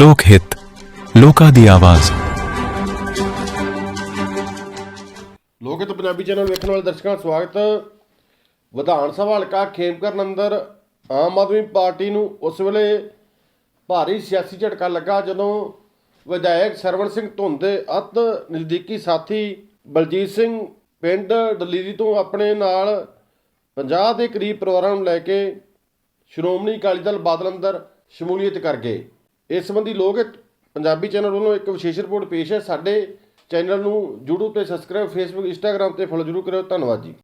ਲੋਕ ਹਿੱਤ, ਲੋਕਾਂ ਦੀ ਆਵਾਜ਼। ਲੋਕ ਹਿੱਤ ਪੰਜਾਬੀ ਚੈਨਲ ਵੇਖਣ ਵਾਲੇ ਦਰਸ਼ਕਾਂ ਦਾ ਸਵਾਗਤ। ਵਿਧਾਨ ਸਭਾ ਹਲਕਾ ਖੇਮਕਰਨ ਅੰਦਰ ਆਮ ਆਦਮੀ ਪਾਰਟੀ ਨੂੰ ਉਸ ਵੇਲੇ ਭਾਰੀ ਸਿਆਸੀ ਝਟਕਾ ਲੱਗਾ ਜਦੋਂ ਵਿਧਾਇਕ ਸਰਵਣ ਸਿੰਘ ਧੁੰਦ ਦੇ ਅਤ ਨਜ਼ਦੀਕੀ ਸਾਥੀ ਬਲਜੀਤ ਸਿੰਘ ਪਿੰਡ ਦਲੀਰੀ ਤੋਂ ਆਪਣੇ ਨਾਲ 50 ਦੇ ਕਰੀਬ ਪਰਿਵਾਰਾਂ ਨੂੰ ਲੈ ਕੇ ਸ਼੍ਰੋਮਣੀ ਅਕਾਲੀ ਦਲ ਬਾਦਲ ਅੰਦਰ ਸ਼ਮੂਲੀਅਤ ਕਰ ਗਏ। ਇਸ ਸੰਬੰਧੀ ਲੋਕ ਪੰਜਾਬੀ ਚੈਨਲ ਵੱਲੋਂ ਇੱਕ ਵਿਸ਼ੇਸ਼ ਰਿਪੋਰਟ ਪੇਸ਼ ਹੈ। ਸਾਡੇ ਚੈਨਲ ਨੂੰ YouTube ਤੇ ਸਬਸਕ੍ਰਾਈਬ Facebook, Instagram ਤੇ ਫੋਲੋ ਜ਼ਰੂਰ ਕਰਿਓ। ਧੰਨਵਾਦ ਜੀ।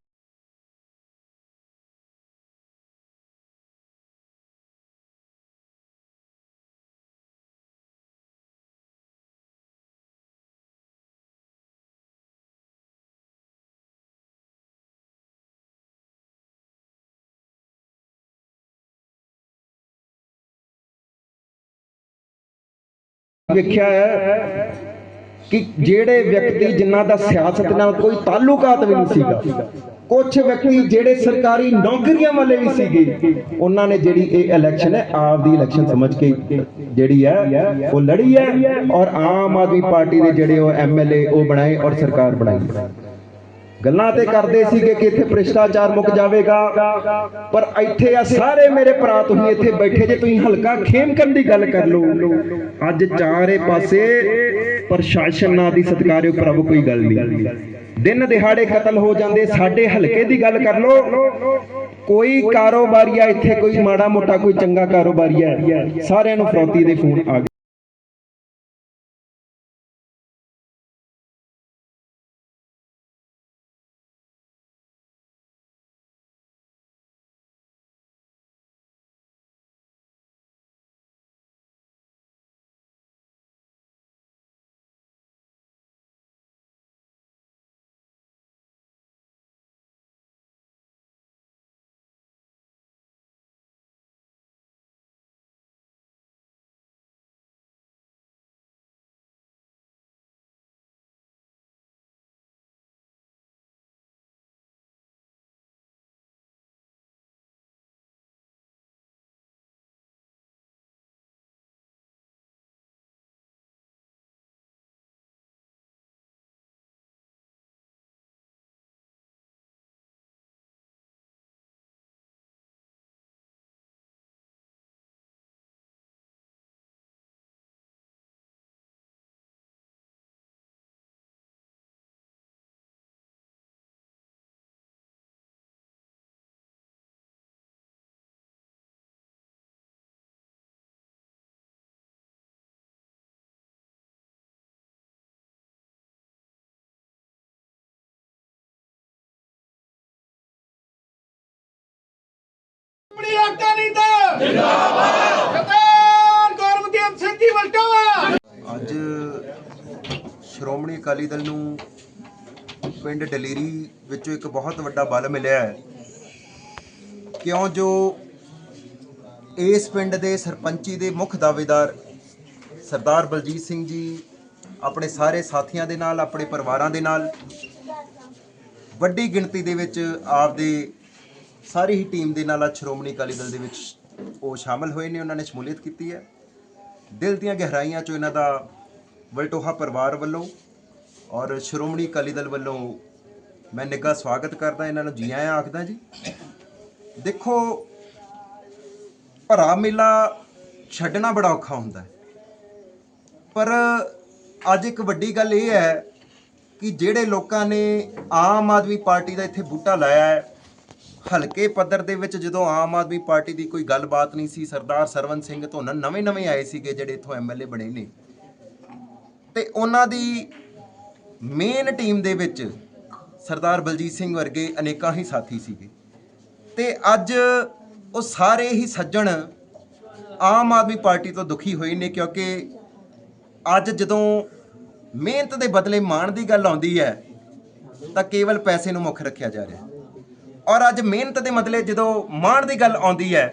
ਵੇਖਿਆ ਹੈ ਕਿ ਜਿਹੜੇ ਵਿਅਕਤੀ ਜਿਨ੍ਹਾਂ ਦਾ ਸਿਆਸਤ ਨਾਲ ਕੋਈ ਤਾਲੁਕਾਤ ਵੀ ਨਹੀਂ ਸੀਗਾ ਕੁਝ ਵਿਅਕਤੀ ਜਿਹੜੇ ਸਰਕਾਰੀ ਨੌਕਰੀਆਂ ਵਾਲੇ ਵੀ ਸੀਗੇ, ਉਹਨਾਂ ਨੇ ਜਿਹੜੀ ਇਹ ਇਲੈਕਸ਼ਨ ਹੈ ਆਪ ਦੀ ਇਲੈਕਸ਼ਨ ਸਮਝ ਕੇ ਜਿਹੜੀ ਹੈ, ਉਹ ਲੜੀ ਹੈ ਔਰ ਆਮ ਆਦਮੀ ਪਾਰਟੀ ਦੇ ਜਿਹੜੇ ਉਹ ਐਮਐਲਏ ਉਹ ਬਣਾਏ ਔਰ ਸਰਕਾਰ ਬਣਾਈ। ਗੱਲਾਂ ਤੇ ਕਰਦੇ ਸੀਗੇ ਕਿ ਇੱਥੇ ਭ੍ਰਿਸ਼ਟਾਚਾਰ ਮੁੱਕ ਜਾਵੇਗਾ। ਪਰ ਇੱਥੇ ਆ ਸਾਰੇ ਮੇਰੇ ਭਰਾ, ਤੁਸੀਂ ਇੱਥੇ ਬੈਠੇ ਜੇ, ਤੁਸੀਂ ਹਲਕਾ ਖੇਮ ਦੀ ਗੱਲ ਕਰ ਲਓ। ਅੱਜ ਚਾਰੇ ਪਾਸੇ ਪ੍ਰਸ਼ਾਸਨ ਨਾਂ ਦੀ ਸਤਿਕਾਰਯੋਗ ਪ੍ਰਭੂ, ਕੋਈ ਗੱਲ ਨਹੀਂ। ਦਿਨ ਦਿਹਾੜੇ ਕਤਲ ਹੋ ਜਾਂਦੇ, ਸਾਡੇ ਹਲਕੇ ਦੀ ਗੱਲ ਕਰ ਲਓ। ਕੋਈ ਕਾਰੋਬਾਰੀਆ ਇੱਥੇ ਕੋਈ ਮਾੜਾ ਮੋਟਾ, ਕੋਈ ਚੰਗਾ ਕਾਰੋਬਾਰੀਆ ਸਾਰਿਆਂ ਨੂੰ ਫਰੌਤੀ ਦੇ ਫੋਨ ਆ ਗਏ ਆਪਣੀ ਅਕਾਲੀ ਦਲ ਜਿੰਦਾਬਾਦ ਸਰਦਾਰ ਗੁਰਮਤਿ ਸਿੰਘ ਜੀ ਵਲਟਾ ਅੱਜ ਸ਼੍ਰੋਮਣੀ ਅਕਾਲੀ ਦਲ ਨੂੰ ਪਿੰਡ ਡਲੇਰੀ ਵਿੱਚੋਂ ਇੱਕ ਬਹੁਤ ਵੱਡਾ ਬਲ ਮਿਲਿਆ ਹੈ। ਕਿਉਂ ਜੋ ਇਸ ਪਿੰਡ ਦੇ ਸਰਪੰਚੀ ਦੇ ਮੁੱਖ ਦਾਅਵੇਦਾਰ ਸਰਦਾਰ ਬਲਜੀਤ ਸਿੰਘ ਜੀ ਆਪਣੇ ਸਾਰੇ ਸਾਥੀਆਂ ਦੇ ਨਾਲ, ਆਪਣੇ ਪਰਿਵਾਰਾਂ ਦੇ ਨਾਲ ਵੱਡੀ ਗਿਣਤੀ ਦੇ ਵਿੱਚ ਆਪਦੇ ਸਾਰੀ ਹੀ ਟੀਮ ਦੇ ਨਾਲ ਅੱਜ ਸ਼੍ਰੋਮਣੀ ਅਕਾਲੀ ਦਲ ਦੇ ਵਿੱਚ ਉਹ ਸ਼ਾਮਲ ਹੋਏ ਨੇ, ਉਹਨਾਂ ਨੇ ਸ਼ਮੂਲੀਅਤ ਕੀਤੀ ਹੈ। ਦਿਲ ਦੀਆਂ ਗਹਿਰਾਈਆਂ ਚੋਂ ਇਹਨਾਂ ਦਾ ਵਲਟੋਹਾ ਪਰਿਵਾਰ ਵੱਲੋਂ ਔਰ ਸ਼੍ਰੋਮਣੀ ਅਕਾਲੀ ਦਲ ਵੱਲੋਂ ਮੈਂ ਨਿੱਘਾ ਸਵਾਗਤ ਕਰਦਾ, ਇਹਨਾਂ ਨੂੰ ਜੀ ਆਇਆਂ ਆਖਦਾ ਜੀ। ਦੇਖੋ, ਭਰਾ ਮੇਲਾ ਛੱਡਣਾ ਬੜਾ ਔਖਾ ਹੁੰਦਾ ਹੈ। ਪਰ ਅੱਜ ਇੱਕ ਵੱਡੀ ਗੱਲ ਇਹ ਹੈ ਕਿ ਜਿਹੜੇ ਲੋਕਾਂ ਨੇ ਆਮ ਆਦਮੀ ਪਾਰਟੀ ਦਾ ਇੱਥੇ ਬੂਟਾ ਲਾਇਆ ਹੈ ਹਲਕੇ ਪੱਧਰ ਦੇ ਵਿੱਚ ਜਦੋਂ ਆਮ ਆਦਮੀ ਪਾਰਟੀ ਦੀ ਕੋਈ ਗੱਲਬਾਤ ਨਹੀਂ ਸੀ, ਸਰਦਾਰ ਸਰਵਨ ਸਿੰਘ ਧੋਨਨ ਨਵੇਂ ਨਵੇਂ ਆਏ ਸੀਗੇ ਜਿਹੜੇ ਇੱਥੋਂ ਐਮਐਲਏ ਬਣੇ ਨੇ। ਤੇ ਉਹਨਾਂ ਦੀ ਮੇਨ ਟੀਮ ਦੇ ਵਿੱਚ ਸਰਦਾਰ ਬਲਜੀਤ ਸਿੰਘ ਵਰਗੇ ਅਨੇਕਾਂ ਹੀ ਸਾਥੀ ਸੀਗੇ। ਤੇ ਅੱਜ ਉਹ ਸਾਰੇ ਹੀ ਸੱਜਣ ਆਮ ਆਦਮੀ ਪਾਰਟੀ ਤੋਂ ਦੁਖੀ ਹੋਏ ਨੇ ਕਿਉਂਕਿ ਅੱਜ ਜਦੋਂ ਮਿਹਨਤ ਦੇ ਬਦਲੇ ਮਾਣ ਦੀ ਗੱਲ ਆਉਂਦੀ ਹੈ, ਤਾਂ ਕੇਵਲ ਪੈਸੇ ਨੂੰ ਮੁੱਖ ਰੱਖਿਆ ਜਾ ਰਿਹਾ। ਔਰ ਅੱਜ ਮਿਹਨਤ ਦੇ ਬਦਲੇ ਜਦੋਂ ਮਾਣ ਦੀ ਗੱਲ ਆਉਂਦੀ ਹੈ,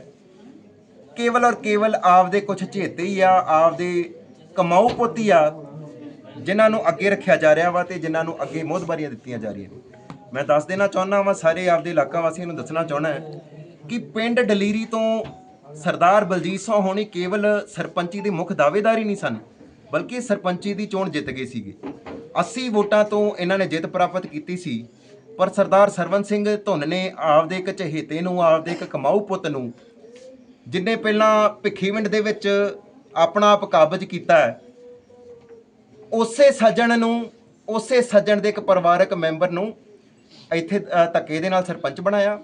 ਕੇਵਲ ਔਰ ਕੇਵਲ ਆਪਦੇ ਕੁਝ ਝੇਤੇ ਹੀ ਆ, ਆਪਦੇ ਕਮਾਊ ਪੋਤੀ ਆ, ਜਿਨ੍ਹਾਂ ਨੂੰ ਅੱਗੇ ਰੱਖਿਆ ਜਾ ਰਿਹਾ ਵਾ ਤੇ ਜਿਨ੍ਹਾਂ ਨੂੰ ਅੱਗੇ ਮੋਹਦਬਾਰੀਆਂ ਦਿੱਤੀਆਂ ਜਾ ਰਹੀਆਂ ਨੇ। ਮੈਂ ਦੱਸ ਦੇਣਾ ਚਾਹੁੰਦਾ ਵਾਂ, ਸਾਰੇ ਆਪਦੇ ਇਲਾਕਾ ਵਾਸੀਆਂ ਨੂੰ ਦੱਸਣਾ ਚਾਹੁੰਦਾ ਕਿ ਪਿੰਡ ਡਲੀਰੀ ਤੋਂ ਸਰਦਾਰ ਬਲਜੀਤ ਸਿੰਘ ਹੋਣੀ ਕੇਵਲ ਸਰਪੰਚੀ ਦੇ ਮੁੱਖ ਦਾਅਵੇਦਾਰ ਹੀ ਨਹੀਂ ਸਨ, ਬਲਕਿ ਸਰਪੰਚੀ ਦੀ ਚੋਣ ਜਿੱਤ ਗਏ ਸੀਗੇ। 80 ਵੋਟਾਂ ਤੋਂ ਇਹਨਾਂ ਨੇ ਜਿੱਤ ਪ੍ਰਾਪਤ ਕੀਤੀ ਸੀ। ਪਰ ਸਰਦਾਰ ਸਰਵਨ ਸਿੰਘ ਧੁੰਨ ਨੇ ਆਪਦੇ ਇੱਕ ਚਹੇਤੇ ਨੂੰ, ਆਪਦੇ ਇੱਕ ਕਮਾਊ ਪੁੱਤ ਨੂੰ, ਜਿੰਨੇ ਪਹਿਲਾਂ ਭਿੱਖੀਵਿੰਡ ਦੇ ਵਿੱਚ ਆਪਣਾ ਆਪ ਕਾਬਜ ਕੀਤਾ ਉਸੇ ਸੱਜਣ ਨੂੰ, ਉਸੇ ਸੱਜਣ ਦੇ ਇੱਕ ਪਰਿਵਾਰਕ ਮੈਂਬਰ ਨੂੰ ਇੱਥੇ ਧੱਕੇ ਦੇ ਨਾਲ ਸਰਪੰਚ ਬਣਾਇਆ।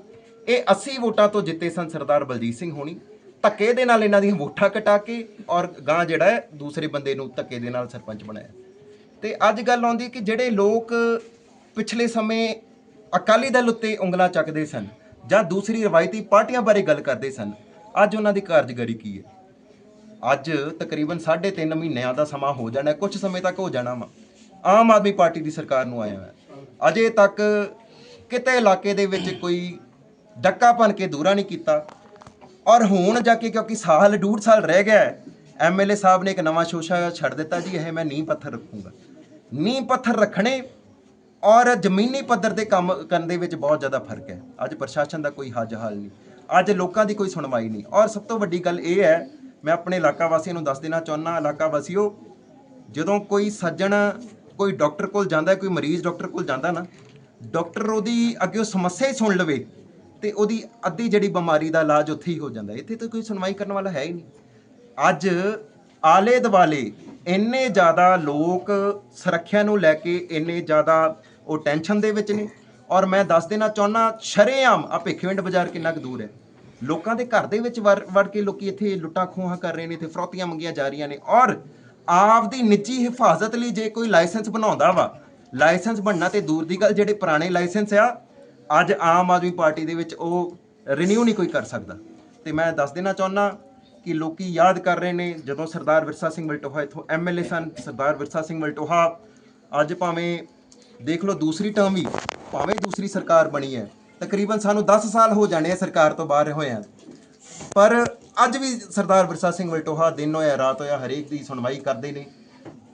ਇਹ 80 ਵੋਟਾਂ ਤੋਂ ਜਿੱਤੇ ਸਨ ਸਰਦਾਰ ਬਲਜੀਤ ਸਿੰਘ ਹੋਣੀ। ਧੱਕੇ ਦੇ ਨਾਲ ਇਹਨਾਂ ਦੀਆਂ ਵੋਟਾਂ ਕਟਾ ਕੇ ਔਰ ਗਾਂ ਜਿਹੜਾ ਦੂਸਰੇ ਬੰਦੇ ਨੂੰ ਧੱਕੇ ਦੇ ਨਾਲ ਸਰਪੰਚ ਬਣਾਇਆ। ਤੇ ਅੱਜ ਗੱਲ ਆਉਂਦੀ ਕਿ ਜਿਹੜੇ ਲੋਕ ਪਿਛਲੇ ਸਮੇਂ ਅਕਾਲੀ ਦਲ ਉੱਤੇ ਉਂਗਲਾਂ ਚੱਕਦੇ ਸਨ ਜਾਂ ਦੂਸਰੀ ਰਵਾਇਤੀ ਪਾਰਟੀਆਂ ਬਾਰੇ ਗੱਲ ਕਰਦੇ ਸਨ। ਅੱਜ ਉਹਨਾਂ ਦੀ ਕਾਰਜਗਰੀ ਕੀ ਹੈ? ਅੱਜ ਤਕਰੀਬਨ 3.5 ਮਹੀਨਿਆਂ ਦਾ ਸਮਾਂ ਹੋ ਜਾਣਾ ਕੁਝ ਸਮੇਂ ਤੱਕ ਹੋ ਜਾਣਾ ਵਾ। ਆਮ ਆਦਮੀ ਪਾਰਟੀ ਦੀ ਸਰਕਾਰ ਨੂੰ ਆਇਆ ਹੈ ਅਜੇ ਤੱਕ ਕਿਤੇ ਇਲਾਕੇ ਦੇ ਵਿੱਚ ਕੋਈ ਡੱਕਾ ਭੰਨ ਕੇ ਦੂਰਾ ਨਹੀਂ ਕੀਤਾ। ਔਰ ਹੁਣ ਜਾ ਕੇ ਕਿਉਂਕਿ ਸਾਲ, ਡੂਢ ਸਾਲ ਰਹਿ ਗਿਆ ਹੈ ਐਮਐਲਏ ਸਾਹਿਬ ਨੇ ਇੱਕ ਨਵਾਂ ਸ਼ੋਸ਼ਾ ਛੱਡ ਦਿੱਤਾ। ਜੀ, ਇਹ ਮੈਂ ਨੀਂਹ ਪੱਥਰ ਰੱਖੂੰਗਾ। ਨੀਂਹ ਪੱਥਰ ਰੱਖਣੇ ਔਰ ਜ਼ਮੀਨੀ ਪੱਧਰ 'ਤੇ ਕੰਮ ਕਰਨ ਦੇ ਵਿੱਚ ਬਹੁਤ ਜ਼ਿਆਦਾ ਫ਼ਰਕ ਹੈ। ਅੱਜ ਪ੍ਰਸ਼ਾਸਨ ਦਾ ਕੋਈ ਹੱਜ ਹਾਲ ਨਹੀਂ। ਅੱਜ ਲੋਕਾਂ ਦੀ ਕੋਈ ਸੁਣਵਾਈ ਨਹੀਂ। ਔਰ ਸਭ ਤੋਂ ਵੱਡੀ ਗੱਲ ਇਹ ਹੈ, ਮੈਂ ਆਪਣੇ ਇਲਾਕਾ ਵਾਸੀਆਂ ਨੂੰ ਦੱਸ ਦੇਣਾ ਚਾਹੁੰਦਾ ਇਲਾਕਾ ਵਾਸੀਓ, ਜਦੋਂ ਕੋਈ ਸੱਜਣ, ਕੋਈ ਡਾਕਟਰ ਕੋਲ ਜਾਂਦਾ, ਕੋਈ ਮਰੀਜ਼ ਡਾਕਟਰ ਕੋਲ ਜਾਂਦਾ ਨਾ, ਡਾਕਟਰ ਉਹਦੀ ਅੱਗੇ ਉਹ ਸਮੱਸਿਆ ਹੀ ਸੁਣ ਲਵੇ ਤੇ ਉਹਦੀ ਅੱਧੀ ਜਿਹੜੀ ਬਿਮਾਰੀ ਦਾ ਇਲਾਜ ਉੱਥੇ ਹੀ ਹੋ ਜਾਂਦਾ। ਇੱਥੇ ਤਾਂ ਕੋਈ ਸੁਣਵਾਈ ਕਰਨ ਵਾਲਾ ਹੈ ਹੀ ਨਹੀਂ। ਅੱਜ ਆਲੇ ਦੁਆਲੇ ਇੰਨੇ ਜ਼ਿਆਦਾ ਲੋਕ ਸੁਰੱਖਿਆ ਨੂੰ ਲੈ ਕੇ ਇੰਨੇ ਜ਼ਿਆਦਾ ਉਹ ਟੈਨਸ਼ਨ ਦੇ ਵਿੱਚ ਨੇ। ਔਰ ਮੈਂ ਦੱਸ ਦੇਣਾ ਚਾਹੁੰਦਾ ਸ਼ਰੇਆਮ ਆ ਭਿੱਖਵਿੰਡ ਬਾਜ਼ਾਰ ਕਿੰਨਾ ਕੁ ਦੂਰ ਹੈ। ਲੋਕਾਂ ਦੇ ਘਰ ਦੇ ਵਿੱਚ ਵੜ ਵੜ ਕੇ ਲੋਕੀ ਇੱਥੇ ਲੁੱਟਾਂ ਖੋਹਾਂ ਕਰ ਰਹੇ ਨੇ, ਇੱਥੇ ਫਰੋਤੀਆਂ ਮੰਗੀਆਂ ਜਾ ਰਹੀਆਂ ਨੇ। ਔਰ ਆਪ ਦੀ ਨਿੱਜੀ ਹਿਫਾਜ਼ਤ ਲਈ ਜੇ ਕੋਈ ਲਾਇਸੈਂਸ ਬਣਾਉਂਦਾ ਵਾ, ਲਾਇਸੈਂਸ ਬਣਨਾ ਤੇ ਦੂਰ ਦੀ ਗੱਲ, ਜਿਹੜੇ ਪੁਰਾਣੇ ਲਾਇਸੈਂਸ ਆ, ਅੱਜ ਆਮ ਆਦਮੀ ਪਾਰਟੀ ਦੇ ਵਿੱਚ ਉਹ ਰੀਨਿਊ ਨਹੀਂ ਕੋਈ ਕਰ ਸਕਦਾ। ਤੇ ਮੈਂ ਦੱਸ ਦੇਣਾ ਚਾਹੁੰਦਾ ਕਿ ਲੋਕੀ ਯਾਦ ਕਰ ਰਹੇ ਨੇ, ਜਦੋਂ ਸਰਦਾਰ ਵਿਰਸਾ ਸਿੰਘ ਵਲਟੋਹਾ ਇੱਥੋਂ ਐਮਐਲਏ ਸਨ, ਸਰਦਾਰ ਵਿਰਸਾ ਸਿੰਘ ਵਲਟੋਹਾ ਅੱਜ ਭਾਵੇਂ ਦੇਖ ਲਓ ਦੂਸਰੀ ਟਰਮ ਵੀ, ਭਾਵੇਂ ਦੂਸਰੀ ਸਰਕਾਰ ਬਣੀ ਹੈ, ਤਕਰੀਬਨ ਸਾਨੂੰ 10 ਸਾਲ ਹੋ ਜਾਣੇ ਆ ਸਰਕਾਰ ਤੋਂ ਬਾਹਰ ਹੋਏ ਆ। ਪਰ ਅੱਜ ਵੀ ਸਰਦਾਰ ਵਿਰਸਾ ਸਿੰਘ ਵਲਟੋਹਾ ਦਿਨ ਹੋਇਆ, ਰਾਤ ਹੋਇਆ, ਹਰੇਕ ਦੀ ਸੁਣਵਾਈ ਕਰਦੇ ਨੇ।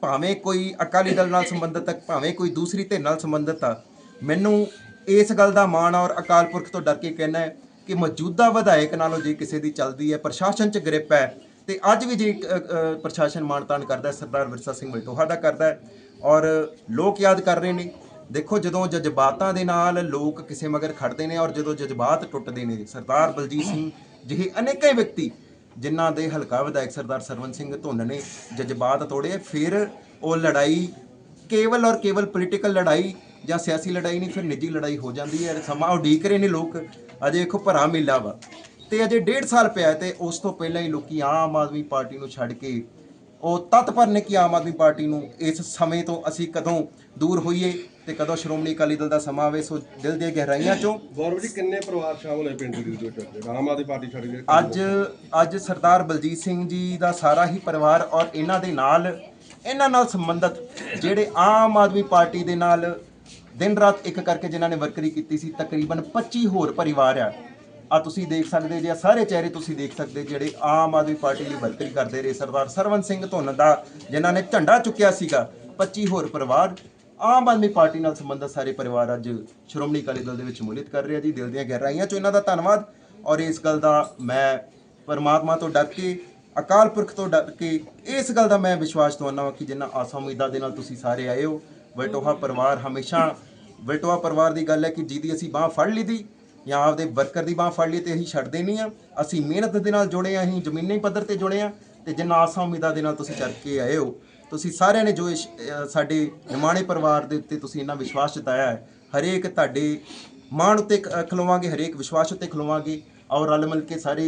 ਭਾਵੇਂ ਕੋਈ ਅਕਾਲੀ ਦਲ ਨਾਲ ਸੰਬੰਧਿਤ ਹੈ ਭਾਵੇਂ ਕੋਈ ਦੂਸਰੀ ਧਿਰ ਨਾਲ ਸੰਬੰਧਿਤ ਆ, ਮੈਨੂੰ ਇਸ ਗੱਲ ਦਾ ਮਾਣ ਔਰ ਅਕਾਲ ਪੁਰਖ ਤੋਂ ਡਰ ਕੇ ਕਹਿਣਾ ਹੈ ਕਿ ਮੌਜੂਦਾ ਵਿਧਾਇਕ ਨਾਲੋਂ ਜੇ ਕਿਸੇ ਦੀ ਚੱਲਦੀ ਹੈ, ਪ੍ਰਸ਼ਾਸਨ 'ਚ ਗ੍ਰਿਪ ਹੈ ਤੇ ਅੱਜ ਵੀ ਜੇ ਅ, ਅ, ਪ੍ਰਸ਼ਾਸਨ ਮਾਨਤਾਨ ਕਰਦਾ ਸਰਦਾਰ ਵਿਰਸਾ ਸਿੰਘ ਮਲਟੋਹਾ ਦਾ ਕਰਦਾ ਹੈ। ਔਰ ਲੋਕ ਯਾਦ ਕਰ ਰਹੇ ਨੇ ਦੇਖੋ ਜਦੋਂ ਜਜ਼ਬਾਤਾਂ ਦੇ ਨਾਲ ਲੋਕ ਕਿਸੇ ਮਗਰ ਖੜਦੇ ਨੇ ਔਰ ਜਦੋਂ ਜਜ਼ਬਾਤ ਟੁੱਟਦੇ ਨੇ ਸਰਦਾਰ ਬਲਜੀਤ ਸਿੰਘ ਜਿਹੇ ਅਨੇਕਾਂ ਵਿਅਕਤੀ ਜਿਨ੍ਹਾਂ ਦੇ ਹਲਕਾ ਵਿਧਾਇਕ ਸਰਦਾਰ ਸਰਵਨ ਸਿੰਘ ਧੁੰਨ ਨੇ ਜਜ਼ਬਾਤ ਤੋੜੇ ਫਿਰ ਉਹ ਲੜਾਈ ਕੇਵਲ ਔਰ ਕੇਵਲ ਪੋਲੀਟੀਕਲ ਲੜਾਈ ਜਾਂ ਸਿਆਸੀ ਲੜਾਈ ਨਹੀਂ ਫਿਰ ਨਿੱਜੀ ਲੜਾਈ ਹੋ ਜਾਂਦੀ ਹੈ ਸਮਾਂ ਉਡੀਕ ਰਹੇ ਨੇ ਲੋਕ। ਅਜੇ ਵੇਖੋ ਭਰਾ ਮੇਲਾ ਵਾ। ਤੇ ਅਜੇ ਡੇਢ ਸਾਲ ਪਿਆ ਹੈ ਤੇ ਉਸ ਤੋਂ ਪਹਿਲਾਂ ਹੀ ਲੋਕੀ ਆਮ ਆਦਮੀ ਪਾਰਟੀ ਨੂੰ ਛੱਡ ਕੇ ਉਹ ਤਤਪਰ ਨੇ ਕਿ ਆਮ ਆਦਮੀ ਪਾਰਟੀ ਨੂੰ ਇਸ ਸਮੇਂ ਤੋਂ ਅਸੀਂ ਕਦੋਂ ਦੂਰ ਹੋਈਏ ਤੇ ਕਦੋਂ ਸ਼੍ਰੋਮਣੀ ਅਕਾਲੀ ਦਲ ਦਾ ਸਮਾਂ ਆਵੇ ਸੋ ਦਿਲ ਦੀਆਂ ਗਹਿਰਾਈਆਂ ਚੋਂ ਗੌਰਵ ਜੀ ਕਿੰਨੇ ਪਰਿਵਾਰ ਸ਼ਾਮਲ ਹੋਏ ਪਿੰਡ ਦੀ ਵਿੱਚ ਆਮ ਆਦਮੀ ਪਾਰਟੀ ਛੱਡ ਕੇ ਅੱਜ ਅੱਜ ਸਰਦਾਰ ਬਲਜੀਤ ਸਿੰਘ ਜੀ ਦਾ ਸਾਰਾ ਹੀ ਪਰਿਵਾਰ ਔਰ ਇਹਨਾਂ ਦੇ ਨਾਲ ਇਹਨਾਂ ਨਾਲ ਸੰਬੰਧਿਤ ਜਿਹੜੇ ਆਮ ਆਦਮੀ ਪਾਰਟੀ ਦੇ ਨਾਲ ਦਿਨ ਰਾਤ ਇੱਕ ਕਰਕੇ ਜਿਨ੍ਹਾਂ ਨੇ ਵਰਕਰੀ ਕੀਤੀ ਸੀ ਤਕਰੀਬਨ 25 ਹੋਰ ਪਰਿਵਾਰ ਆ। ਆ ਤੁਸੀਂ ਦੇਖ ਸਕਦੇ ਜੇ ਆਹ ਸਾਰੇ ਚਿਹਰੇ ਤੁਸੀਂ ਦੇਖ ਸਕਦੇ ਜਿਹੜੇ ਆਮ ਆਦਮੀ ਪਾਰਟੀ ਲਈ ਵਰਕਰੀ ਕਰਦੇ ਰਹੇ ਸਰਦਾਰ ਸਰਵਨ ਸਿੰਘ ਧੁੰਨ ਦਾ, ਜਿਨ੍ਹਾਂ ਨੇ ਝੰਡਾ ਚੁੱਕਿਆ ਸੀਗਾ 25 ਹੋਰ ਪਰਿਵਾਰ। ਆਮ ਆਦਮੀ ਪਾਰਟੀ ਨਾਲ ਸੰਬੰਧਿਤ ਸਾਰੇ ਪਰਿਵਾਰ ਅੱਜ ਸ਼੍ਰੋਮਣੀ ਅਕਾਲੀ ਦਲ ਦੇ ਵਿੱਚ ਸ਼ਮੂਲੀਅਤ ਕਰ ਰਿਹਾ ਜੀ, ਦਿਲ ਦੀਆਂ ਗਹਿਰਾਈਆਂ ਚੋਂ ਇਹਨਾਂ ਦਾ ਧੰਨਵਾਦ। ਔਰ ਇਸ ਗੱਲ ਦਾ ਮੈਂ ਪਰਮਾਤਮਾ ਤੋਂ ਡਰ ਕੇ, ਅਕਾਲ ਪੁਰਖ ਤੋਂ ਡਰ ਕੇ, ਇਸ ਗੱਲ ਦਾ ਮੈਂ ਵਿਸ਼ਵਾਸ ਦਵਾਉਂਦਾ ਹਾਂ ਕਿ ਜਿੰਨਾ ਆਸਾਂ ਉਮੀਦਾਂ ਦੇ ਨਾਲ ਤੁਸੀਂ ਸਾਰੇ ਆਏ ਹੋ ਵਲਟੋਹਾ ਪਰਿਵਾਰ ਹਮੇਸ਼ਾ ਵਲਟੋਹਾ ਪਰਿਵਾਰ ਦੀ ਗੱਲ ਹੈ ਕਿ ਜਿਹਦੀ ਅਸੀਂ ਬਾਹ ਫੜ ਲਈ ਦੀ ਜਾਂ ਆਪਦੇ ਵਰਕਰ ਦੀ ਬਾਹ ਫੜ ਲਈ ਤੇ ਅਸੀਂ ਛੱਡਦੇ ਨਹੀਂ ਆ। ਅਸੀਂ ਮਿਹਨਤ ਦੇ ਨਾਲ ਜੁੜੇ ਆ ਅਸੀਂ ਜ਼ਮੀਨੀ ਪੱਧਰ ਤੇ ਜੁੜੇ ਆ ਤੇ ਜਿੰਨਾ ਆਸਾਂ ਉਮੀਦਾਂ ਦੇ ਨਾਲ ਤੁਸੀਂ ਚੜ ਕੇ ਆਏ ਹੋ। ਤੁਸੀਂ ਸਾਰਿਆਂ ਨੇ ਜੋ ਇਸ, ਸਾਡੇ ਨਿਮਾਣੇ ਪਰਿਵਾਰ ਦੇ ਉੱਤੇ ਤੁਸੀਂ ਇੰਨਾ ਵਿਸ਼ਵਾਸ ਜਤਾਇਆ ਹੈ ਹਰੇਕ ਤੁਹਾਡੇ ਮਾਣ ਉੱਤੇ ਖਲੋਵਾਂਗੇ ਹਰੇਕ ਵਿਸ਼ਵਾਸ ਉੱਤੇ ਖਲੋਵਾਂਗੇ। ਔਰ ਰਲ ਮਿਲ ਕੇ ਸਾਰੇ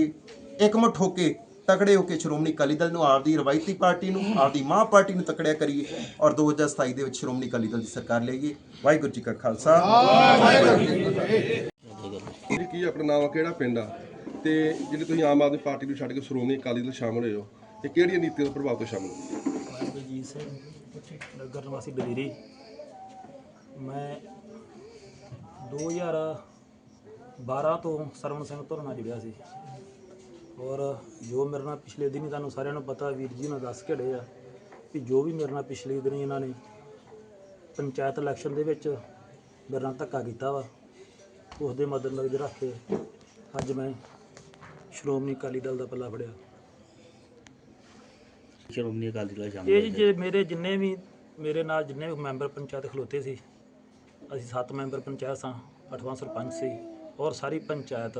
ਇਕਮੁੱਠ ਹੋ ਕੇ ਤਕੜੇ ਹੋ ਕੇ ਸ਼੍ਰੋਮਣੀ ਅਕਾਲੀ ਦਲ ਨੂੰ ਆਪਦੀ ਰਵਾਇਤੀ ਪਾਰਟੀ ਨੂੰ ਆਪਦੀ ਮਾਂ ਪਾਰਟੀ ਨੂੰ ਤਕੜਿਆ ਕਰੀਏ ਔਰ 2027 ਦੇ ਵਿੱਚ ਸ਼੍ਰੋਮਣੀ ਅਕਾਲੀ ਦਲ ਦੀ ਸਰਕਾਰ ਲਈਏ। ਵਾਹਿਗੁਰੂ ਜੀ ਕਾ ਖਾਲਸਾ। ਵਾਹਿਗੁਰੂ ਜੀ ਕੀ ਕੀ ਆਪਣਾ ਨਾਮ ਕਿਹੜਾ ਪਿੰਡ ਆ? ਤੇ ਜਿਹੜੇ ਤੁਸੀਂ ਆਮ ਆਦਮੀ ਪਾਰਟੀ ਨੂੰ ਛੱਡ ਕੇ ਸ਼੍ਰੋਮਣੀ ਅਕਾਲੀ ਦਲ ਸ਼ਾਮਲ ਹੋਏ ਹੋ, ਤੇ ਕਿਹੜੀਆਂ ਨੀਤੀਆਂ ਦੇ ਪ੍ਰਭਾਵ ਤੋਂ ਸ਼ਾਮਲ ਹੋ? ਮੈਂ ਬਲਜੀਤ ਸਿੰਘ ਨਗਰ ਨਿਵਾਸੀ ਦਲੇਰੀ ਮੈਂ 2012 ਤੋਂ ਸਰਵਣ ਸਿੰਘ ਧੁਰਨਾ ਜੁੜਿਆ ਸੀ। ਔਰ ਜੋ ਮੇਰੇ ਨਾਲ ਪਿਛਲੇ ਦਿਨ ਤੁਹਾਨੂੰ ਸਾਰਿਆਂ ਨੂੰ ਪਤਾ, ਵੀਰ ਜੀ ਨੇ ਦੱਸ ਕੇ ਆ ਕਿ ਜੋ ਵੀ ਮੇਰੇ ਨਾਲ ਪਿਛਲੇ ਦਿਨੀ ਇਹਨਾਂ ਨੇ ਪੰਚਾਇਤ ਇਲੈਕਸ਼ਨ ਦੇ ਵਿੱਚ ਮੇਰੇ ਨਾਲ ਧੱਕਾ ਕੀਤਾ ਵਾ। ਉਸ ਦੇ ਮੱਦੇਨਜ਼ਰ ਰੱਖ ਕੇ ਅੱਜ ਮੈਂ ਸ਼੍ਰੋਮਣੀ ਅਕਾਲੀ ਦਲ ਦਾ ਪੱਲਾ ਫੜਿਆ। ਸ਼੍ਰੋਮਣੀ ਅਕਾਲੀ ਦਲ ਸ਼ਾਮਲ ਇਹ ਜੀ ਜੇ ਮੇਰੇ ਜਿੰਨੇ ਵੀ ਮੇਰੇ ਨਾਲ ਜਿੰਨੇ ਵੀ ਮੈਂਬਰ ਪੰਚਾਇਤ ਖਲੋਤੇ ਸੀ ਅਸੀਂ ਸੱਤ ਮੈਂਬਰ ਪੰਚਾਇਤ ਸਾਂ ਅੱਠਵਾਂ ਸਰਪੰਚ ਸੀ ਔਰ ਸਾਰੀ ਪੰਚਾਇਤ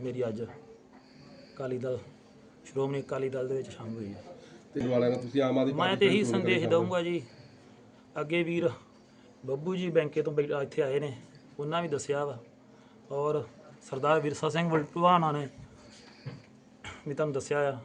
ਮੇਰੀ ਅੱਜ ਅਕਾਲੀ ਦਲ ਸ਼੍ਰੋਮਣੀ ਅਕਾਲੀ ਦਲ ਦੇ ਵਿੱਚ ਸ਼ਾਮਲ ਹੋਈ ਹੈ। ਤੇ ਵਾਲਿਆਂ ਨੂੰ ਤੁਸੀਂ ਆਮ ਆਦਮੀ ਮੈਂ ਤੇ ਇਹੀ ਸੰਦੇਸ਼ ਦਊਂਗਾ ਜੀ ਅੱਗੇ ਵੀਰ ਬੱਬੂ ਜੀ ਬੈਂਕੇ ਤੋਂ ਬੈਠ- ਇੱਥੇ ਆਏ ਨੇ ਉਹਨਾਂ ਵੀ ਦੱਸਿਆ ਵਾ ਔਰ ਸਰਦਾਰ ਵਿਰਸਾ ਸਿੰਘ ਵਲਟੂਆਣਾ ਨੇ ਵੀ ਤੁਹਾਨੂੰ ਦੱਸਿਆ ਆ।